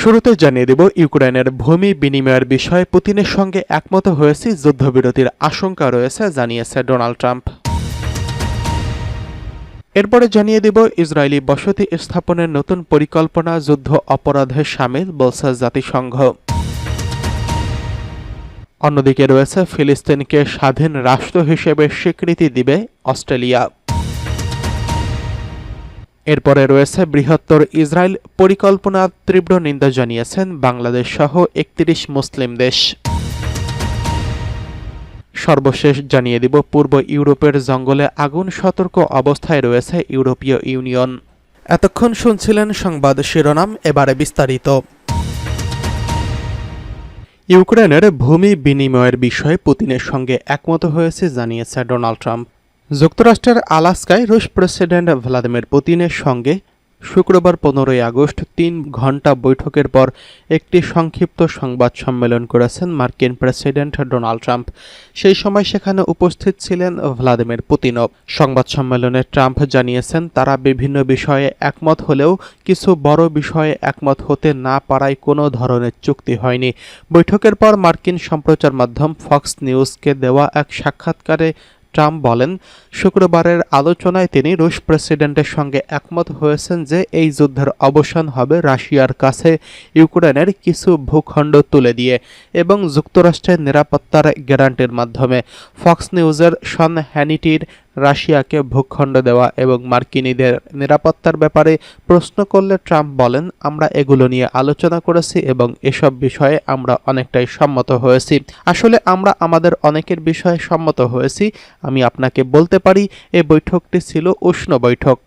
শুরুতে জানিয়ে দেব, ইউক্রেনের ভূমি বিনিময়ের বিষয়ে পুতিনের সঙ্গে একমত হয়েছে, যুদ্ধবিরতির আশঙ্কা রয়েছে, জানিয়েছে ডোনাল্ড ট্রাম্প। এরপরে জানিয়ে দেব, ইসরায়েলি বসতি স্থাপনের নতুন পরিকল্পনা, যুদ্ধ অপরাধে সামিল, বলছে জাতিসংঘ। অন্যদিকে রয়েছে, ফিলিস্তিনকে স্বাধীন রাষ্ট্র হিসেবে স্বীকৃতি দিবে অস্ট্রেলিয়া। এরপরে রয়েছে বৃহত্তর ইসরায়েল পরিকল্পনা তীব্র নিন্দা জানিয়েছেন বাংলাদেশ সহ একত্রিশ মুসলিম দেশ। সর্বশেষ জানিয়ে দিব, পূর্ব ইউরোপের জঙ্গলে আগুন সতর্ক অবস্থায় রয়েছে ইউরোপীয় ইউনিয়ন। এতক্ষণ শুনছিলেন সংবাদ শিরোনাম, এবারে বিস্তারিত। ইউক্রেনের ভূমি বিনিময়ের বিষয়ে পুতিনের সঙ্গে একমত হয়েছে, জানিয়েছে ডোনাল্ড ট্রাম্প। যুক্তরাষ্ট্রের আলাস্কায় রুশ প্রেসিডেন্ট ভ্লাদিমির পুতিনের সঙ্গে শুক্রবার পনেরোই আগস্ট তিন ঘণ্টা বৈঠকের পর একটি সংক্ষিপ্ত সংবাদ সম্মেলন করেছেন মার্কিন প্রেসিডেন্ট ডোনাল্ড ট্রাম্প। সেই সময় সেখানে উপস্থিত ছিলেন ভ্লাদিমির পুতিনও। সংবাদ সম্মেলনে ট্রাম্প জানিয়েছেন, তারা বিভিন্ন বিষয়ে একমত হলেও কিছু বড় বিষয়ে একমত হতে না পারায় কোনো ধরনের চুক্তি হয়নি। বৈঠকের পর মার্কিন সম্প্রচার মাধ্যম ফক্স নিউজকে দেওয়া এক সাক্ষাৎকারে ট্রাম্প বলেন, শুক্রবারের আলোচনায় তিনি রুশ প্রেসিডেন্টের সঙ্গে একমত হয়েছেন যে এই যুদ্ধের অবসান হবে রাশিয়ার কাছে ইউক্রেনের কিছু ভূখণ্ড তুলে দিয়ে এবং যুক্তরাষ্ট্রের নিরাপত্তার গ্যারান্টির মাধ্যমে। ফক্স নিউজের শন হ্যানিটির রাশিয়াকে ভূখণ্ড দেওয়া এবং মার্কিনীদের নিরাপত্তার ব্যাপারে প্রশ্ন করলে ট্রাম্প বলেন, আমরা এগুলো নিয়ে আলোচনা করেছি এবং এসব বিষয়ে আমরা অনেকটাই সম্মত হয়েছি। আসলে আমরা আমাদের অনেকের বিষয়ে সম্মত হয়েছি। আমি আপনাকে বলতে পারি এই বৈঠকটি ছিল উষ্ণ বৈঠক।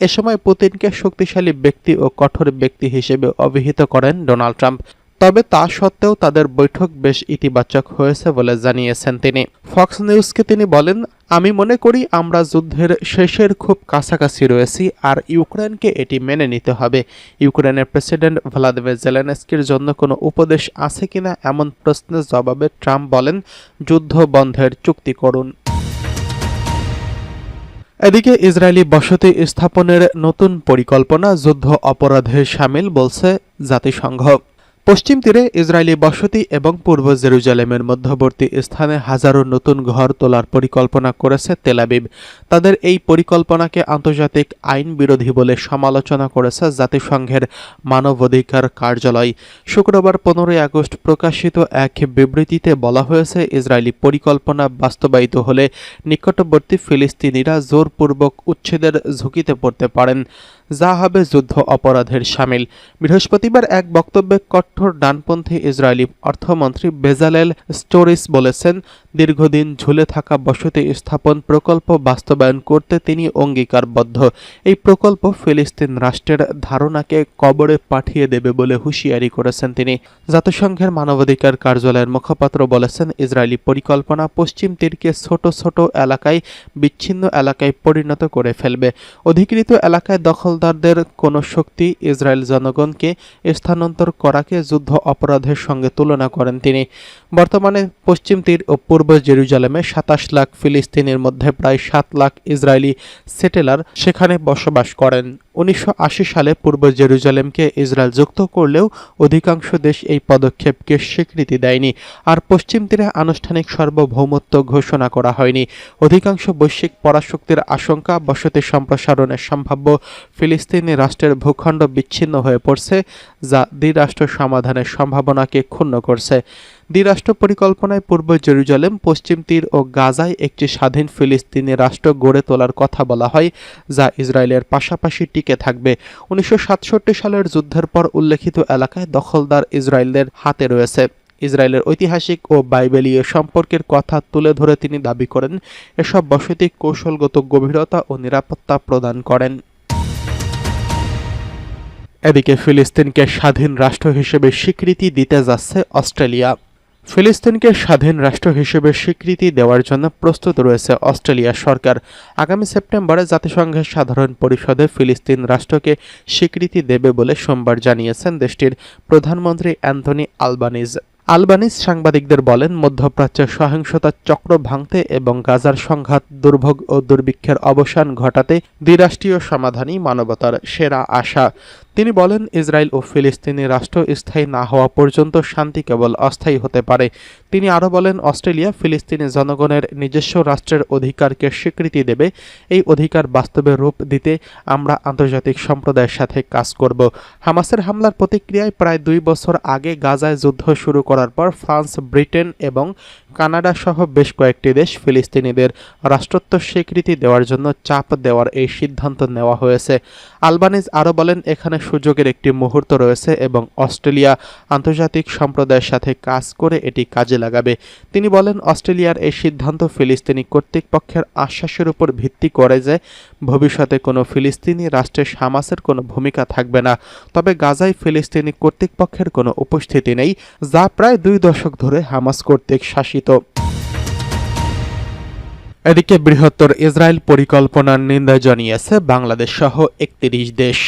এ সময় পুতিনকে শক্তিশালী ব্যক্তি ও কঠোর ব্যক্তি হিসেবে অভিহিত করেন ডোনাল্ড ট্রাম্প। তবে তা সত্ত্বেও তাদের বৈঠক বেশ ইতিবাচক হয়েছে বলে জানিয়েছেন তিনি। ফক্স নিউজকে তিনি বলেন, আমি মনে করি আমরা যুদ্ধের শেষের খুব কাছাকাছি রয়েছি আর ইউক্রেনকে এটি মেনে নিতে হবে। ইউক্রেনের প্রেসিডেন্ট ভ্লাদিমির জেলেনস্কির জন্য কোনো উপদেশ আছে কিনা এমন প্রশ্নের জবাবে ট্রাম্প বলেন, যুদ্ধ বন্ধের চুক্তি করুন। এদিকে ইসরায়েলি বসতি স্থাপনের নতুন পরিকল্পনা যুদ্ধ অপরাধে সামিল বলছে জাতিসংঘ। পশ্চিম তীরে ইসরায়েলি বসতি এবং পূর্ব জেরুজালেমের মধ্যবর্তী স্থানে হাজারো নতুন ঘর তোলার পরিকল্পনা করেছে তেলাবিব তাদের এই পরিকল্পনাকে আন্তর্জাতিক আইন বিরোধী বলে সমালোচনা করেছে জাতিসংঘের মানবাধিকার কার্যালয়। শুক্রবার পনেরোই আগস্ট প্রকাশিত এক বিবৃতিতে বলা হয়েছে, ইসরায়েলি পরিকল্পনা বাস্তবায়িত হলে নিকটবর্তী ফিলিস্তিনিরা জোরপূর্বক উচ্ছেদের ঝুঁকিতে পড়তে পারেন। যা হবে যুদ্ধ অপরাধের সামিল। বৃহস্পতিবার এক বক্তব্যে কঠোর ডানপন্থী ইসরায়েলি অর্থমন্ত্রী বেজালেল স্টোরিস বলেছেন, দীর্ঘদিন ঝুলে থাকা বসতি স্থাপন প্রকল্প বাস্তবায়ন করতে তিনি অঙ্গীকারবদ্ধ। এই প্রকল্প ফিলিস্তিন রাষ্ট্রের ধারণাকে কবরে পাঠিয়ে দেবে বলে হুঁশিয়ারি করেছেন তিনি। জাতিসংঘের মানবাধিকার কার্যালয়ের মুখপাত্র বলেছেন, ইসরায়েলি পরিকল্পনা পশ্চিম তীরকে ছোট ছোট এলাকায়, বিচ্ছিন্ন এলাকায় পরিণত করে ফেলবে। অধিকৃত এলাকায় দখলদারদের কোনো শক্তি ইসরায়েল জনগণকে স্থানান্তর করাকে যুদ্ধ অপরাধের সঙ্গে তুলনা করেন তিনি। বর্তমানে পশ্চিম তীর ও পূর্ব জেরুজালেমে সাতাশ লাখ ফিলিস্তিনের মধ্যে প্রায় সাত লাখ ইসরায়েলি সেটেলার সেখানে বসবাস করেন। উনিশশো আশি সালে পূর্ব জেরুজালেমকে ইসরায়েল যুক্ত করলেও অধিকাংশ দেশ এই পদক্ষেপকে স্বীকৃতি দেয়নি। আর পশ্চিম তীরে আনুষ্ঠানিক সার্বভৌমত্ব ঘোষণা করা হয়নি। অধিকাংশ বৈশ্বিক পরাশক্তির আশঙ্কা বসতি সম্প্রসারণের সম্ভাব্য ফিলিস্তিনি রাষ্ট্রের ভূখণ্ড বিচ্ছিন্ন হয়ে পড়ছে, যা দ্বিরাষ্ট্র সমাধানের সম্ভাবনাকে ক্ষুণ্ণ করছে। দ্বিরাষ্ট্র পরিকল্পনায় পূর্ব জেরুজালেম, পশ্চিম তীর ও গাজায় একটি স্বাধীন ফিলিস্তিনি রাষ্ট্র গড়ে তোলার কথা বলা হয়, যা ইসরায়েলের পাশাপাশি টিকে থাকবে। উনিশশো সাতষট্টি সালের যুদ্ধের পর উল্লেখিত এলাকায় দখলদার ইসরায়েলদের হাতে রয়েছে। ইসরায়েলের ঐতিহাসিক ও বাইবেলীয় সম্পর্কের কথা তুলে ধরে তিনি দাবি করেন, এসব বসতি কৌশলগত গভীরতা ও নিরাপত্তা প্রদান করেন। এদিকে ফিলিস্তিনকে স্বাধীন রাষ্ট্র হিসেবে স্বীকৃতি দিতে যাচ্ছে অস্ট্রেলিয়া। ফিলিস্তিনকে স্বাধীন রাষ্ট্র হিসেবে স্বীকৃতি দেওয়ার জন্য প্রস্তুত রয়েছে অস্ট্রেলিয়া সরকার। আগামী সেপ্টেম্বরে জাতিসংঘের সাধারণ পরিষদে ফিলিস্তিন রাষ্ট্রকে স্বীকৃতি দেবে বলে সোমবার জানিয়েছেন দেশটির প্রধানমন্ত্রী অ্যান্থনি আলবানিজ। আলবানিজ সাংবাদিকদের বলেন মধ্যপ্রাচ্যের সহিংসতার চক্র ভাঙতে এবং গাজার সংঘাত, দুর্ভোগ ও দুর্ভিক্ষের অবসান ঘটাতে দ্বিরাষ্ট্রীয় সমাধানই মানবতার সেরা আশা। তিনি বলেন, ইসরায়েল ও ফিলিস্তিনি রাষ্ট্র স্থায়ী না হওয়া পর্যন্ত শান্তি কেবল অস্থায়ী হতে পারে। তিনি আরও বলেন, অস্ট্রেলিয়া ফিলিস্তিনি জনগণের নিজস্ব রাষ্ট্রের অধিকারকে স্বীকৃতি দেবে। এই অধিকার বাস্তবে রূপ দিতে আমরা আন্তর্জাতিক সম্প্রদায়ের সাথে কাজ করব। হামাসের হামলার প্রতিক্রিয়ায় প্রায় দুই বছর আগে গাজায় যুদ্ধ শুরু করার পর ফ্রান্স, ব্রিটেন এবং কানাডা সহ বেশ কয়েকটি দেশ ফিলিস্তিনিদের রাষ্ট্রত্ব স্বীকৃতি দেওয়ার জন্য চাপ দেওয়ার এই সিদ্ধান্ত নেওয়া হয়েছে। আলবানিজ আরও বলেন, এখানে সুযোগের একটি মুহূর্ত রয়েছে এবং অস্ট্রেলিয়া আন্তর্জাতিক সম্প্রদায়ের সাথে কাজ করে এটি কাজে লাগাবে। তিনি বলেন, অস্ট্রেলিয়ার এই সিদ্ধান্ত ফিলিস্তিনি কর্তৃপক্ষের আশ্বাসের উপর ভিত্তি করে যে, ভবিষ্যতে কোনো ফিলিস্তিনি রাষ্ট্রে হামাসের কোনো ভূমিকা থাকবে না। তবে গাজায় ফিলিস্তিনি কর্তৃপক্ষের কোনো উপস্থিতি নেই, যা প্রায় দুই দশক ধরে হামাস কর্তৃক শাসিত। এদিকে বৃহত্তর ইসরায়েল পরিকল্পনার নিন্দা জানিয়েছে বাংলাদেশ সহ একত্রিশ দেশ।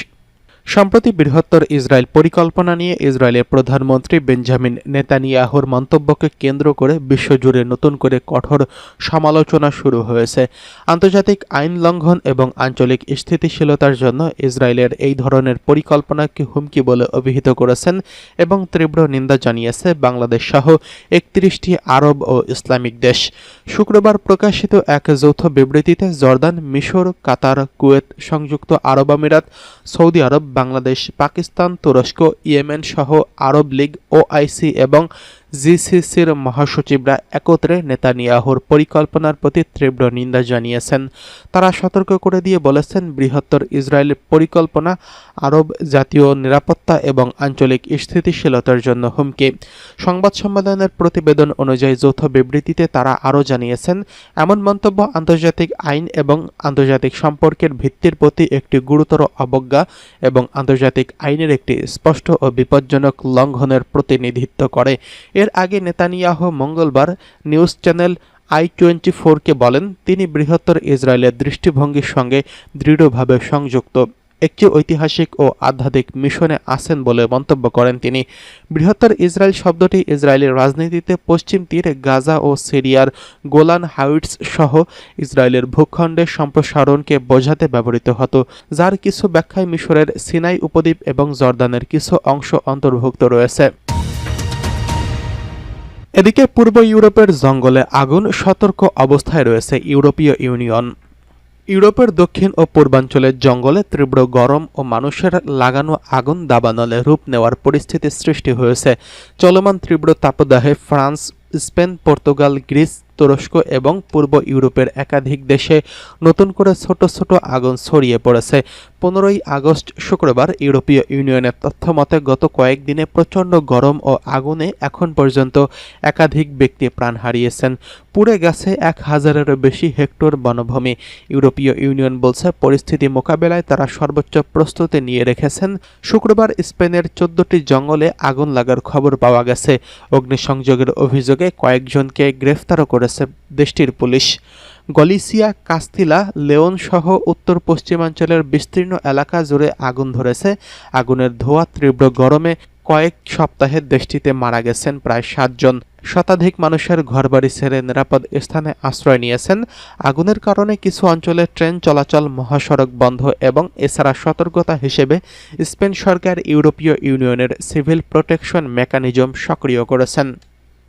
সম্প্রতি বৃহত্তর ইসরায়েল পরিকল্পনা নিয়ে ইসরায়েলের প্রধানমন্ত্রী বেঞ্জামিন নেতানিয়াহুর মন্তব্যকে কেন্দ্র করে বিশ্বজুড়ে নতুন করে কঠোর সমালোচনা শুরু হয়েছে। আন্তর্জাতিক আইন লঙ্ঘন এবং আঞ্চলিক স্থিতিশীলতার জন্য ইসরায়েলের এই ধরনের পরিকল্পনাকে হুমকি বলে অভিহিত করেছেন এবং তীব্র নিন্দা জানিয়েছে বাংলাদেশ সহ একত্রিশটি আরব ও ইসলামিক দেশ। শুক্রবার প্রকাশিত এক যৌথ বিবৃতিতে জর্দান, মিশর, কাতার, কুয়েত, সংযুক্ত আরব আমিরাত, সৌদি আরব বাংলাদেশ পাকিস্তান তুরস্ক ইয়েমেন সহ আরব লীগ ওআইসি এবং জিসিসির মহাসচিবরা একত্রে নেতানিয়াহুর পরিকল্পনার প্রতি তীব্র নিন্দা জানিয়েছেন। তারা সতর্ক করে দিয়ে বলেছেন, বৃহত্তর ইসরায়েলের পরিকল্পনা আরব জাতীয় নিরাপত্তা এবং আঞ্চলিক স্থিতিশীলতার জন্য হুমকি। সংবাদ সম্মেলনের প্রতিবেদন অনুযায়ী যৌথ বিবৃতিতে তারা আরও জানিয়েছেন, এমন মন্তব্য আন্তর্জাতিক আইন এবং আন্তর্জাতিক সম্পর্কের ভিত্তির প্রতি একটি গুরুতর অবজ্ঞা এবং আন্তর্জাতিক আইনের একটি স্পষ্ট ও বিপজ্জনক লঙ্ঘনের প্রতিনিধিত্ব করে। এর আগে নেতানিয়াহু মঙ্গলবার নিউজ চ্যানেল আই টোয়েন্টি ফোরকে বলেন, তিনি বৃহত্তর ইসরায়েলের দৃষ্টিভঙ্গির সঙ্গে দৃঢ়ভাবে সংযুক্ত। একটি ঐতিহাসিক ও আধ্যাত্মিক মিশনে আছেন বলে মন্তব্য করেন তিনি। বৃহত্তর ইসরায়েল শব্দটি ইসরায়েলের রাজনীতিতে পশ্চিম তীরে গাজা ও সিরিয়ার গোলান হাইটস সহ ইসরায়েলের ভূখণ্ডের সম্প্রসারণকে বোঝাতে ব্যবহৃত হতো, যার কিছু ব্যাখ্যায় মিশরের সিনাই উপদ্বীপ এবং জর্দানের কিছু অংশ অন্তর্ভুক্ত রয়েছে। এদিকে পূর্ব ইউরোপের জঙ্গলে আগুন সতর্ক অবস্থায় রয়েছে ইউরোপীয় ইউনিয়ন। ইউরোপের দক্ষিণ ও পূর্বাঞ্চলের জঙ্গলে তীব্র গরম ও মানুষের লাগানো আগুন দাবানলে রূপ নেওয়ার পরিস্থিতি সৃষ্টি হয়েছে। চলমান তীব্র তাপদাহে ফ্রান্স, স্পেন, পর্তুগাল, গ্রিস তুরস্ক এবং পূর্ব ইউরোপের একাধিক দেশে নতুন করে ছোট ছোট আগুন ছড়িয়ে পড়েছে। পনেরোই আগস্ট শুক্রবার ইউরোপীয় ইউনিয়নের তথ্য মতে গত কয়েকদিনে প্রচণ্ড গরম ও আগুনে এখন পর্যন্ত একাধিক ব্যক্তি প্রাণ হারিয়েছেন। পুড়ে গেছে এক হাজারেরও বেশি হেক্টর বনভূমি। ইউরোপীয় ইউনিয়ন বলছে, পরিস্থিতি মোকাবেলায় তারা সর্বোচ্চ প্রস্তুতি নিয়ে রেখেছেন। শুক্রবার স্পেনের চোদ্দটি জঙ্গলে আগুন লাগার খবর পাওয়া গেছে। অগ্নিসংযোগের অভিযোগে কয়েকজনকে গ্রেফতারও করেছে দেশটির পুলিশ। গলিসিয়া, কাস্তিলা, লেওন সহ উত্তর পশ্চিমাঞ্চলের বিস্তীর্ণ এলাকা জুড়ে আগুন ধরেছে। আগুনের ধোঁয়া তীব্র গরমে কয়েক সপ্তাহে দেশটিতে মারা গেছেন প্রায় সাতজন শতাধিক মানুষের ঘরবাড়ি ছেড়ে নিরাপদ স্থানে আশ্রয় নিয়েছেন। আগুনের কারণে কিছু অঞ্চলে ট্রেন চলাচল, মহাসড়ক বন্ধ এবং এছাড়া সতর্কতা হিসেবে স্পেন সরকার ইউরোপীয় ইউনিয়নের সিভিল প্রোটেকশন মেকানিজম সক্রিয় করেছেন।